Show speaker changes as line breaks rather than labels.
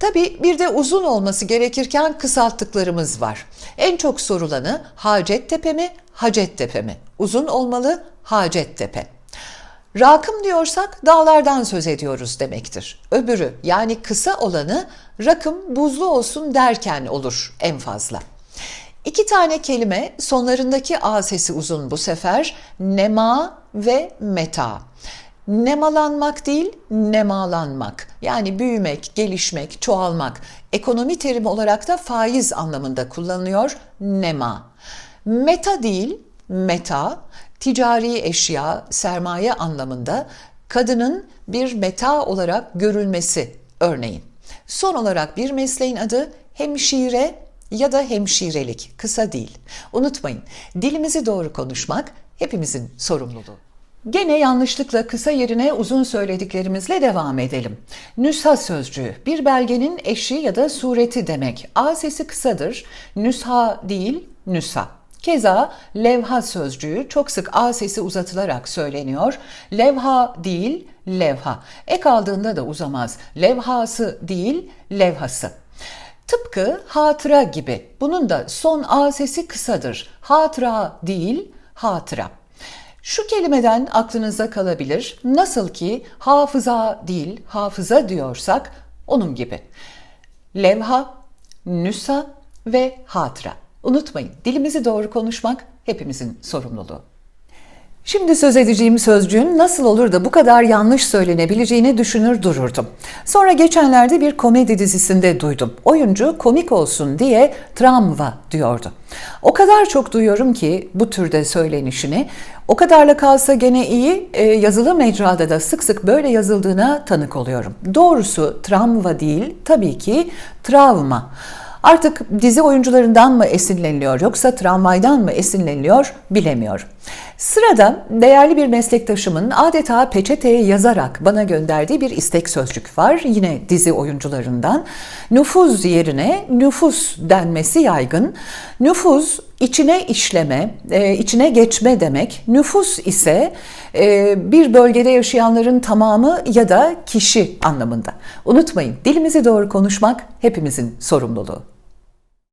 Tabii bir de uzun olması gerekirken kısalttıklarımız var. En çok sorulanı Hacettepe mi, Hacettepe mi? Uzun olmalı Hacettepe. Rakım diyorsak dağlardan söz ediyoruz demektir. Öbürü yani kısa olanı rakım buzlu olsun derken olur en fazla. İki tane kelime sonlarındaki A sesi uzun bu sefer. Nema ve meta. Nemalanmak değil, nemalanmak. Yani büyümek, gelişmek, çoğalmak. Ekonomi terimi olarak da faiz anlamında kullanılıyor. Nema. Meta değil, meta. Ticari eşya, sermaye anlamında kadının bir meta olarak görülmesi örneğin. Son olarak bir mesleğin adı hemşire ya da hemşirelik. Kısa değil. Unutmayın, dilimizi doğru konuşmak hepimizin sorumluluğu. Gene yanlışlıkla kısa yerine uzun söylediklerimizle devam edelim. Nüsha sözcüğü bir belgenin eşi ya da sureti demek. A sesi kısadır. Nüsha değil, nüsha. Keza levha sözcüğü çok sık A sesi uzatılarak söyleniyor. Levha değil, levha. Ek aldığında da uzamaz. Levhası değil, levhası. Tıpkı hatıra gibi. Bunun da son A sesi kısadır. Hatıra değil, hatıra. Şu kelimeden aklınıza kalabilir. Nasıl ki hafıza değil, hafıza diyorsak onun gibi. Levha, nüsa ve hatıra. Unutmayın, dilimizi doğru konuşmak hepimizin sorumluluğu. Şimdi söz edeceğim sözcüğün nasıl olur da bu kadar yanlış söylenebileceğini düşünür dururdum. Sonra geçenlerde bir komedi dizisinde duydum. Oyuncu komik olsun diye tramva diyordu. O kadar çok duyuyorum ki bu türde söylenişini. O kadarla kalsa gene iyi, e, yazılı mecrada da sık sık böyle yazıldığına tanık oluyorum. Doğrusu tramva değil, tabii ki travma. Artık dizi oyuncularından mı esinleniliyor yoksa tramvaydan mı esinleniliyor bilemiyorum. Sırada değerli bir meslektaşımın adeta peçeteye yazarak bana gönderdiği bir istek sözcük var. Yine dizi oyuncularından. Nüfuz yerine nüfus denmesi yaygın. Nüfuz içine işleme, e, içine geçme demek. Nüfus ise e, bir bölgede yaşayanların tamamı ya da kişi anlamında. Unutmayın dilimizi doğru konuşmak hepimizin sorumluluğu.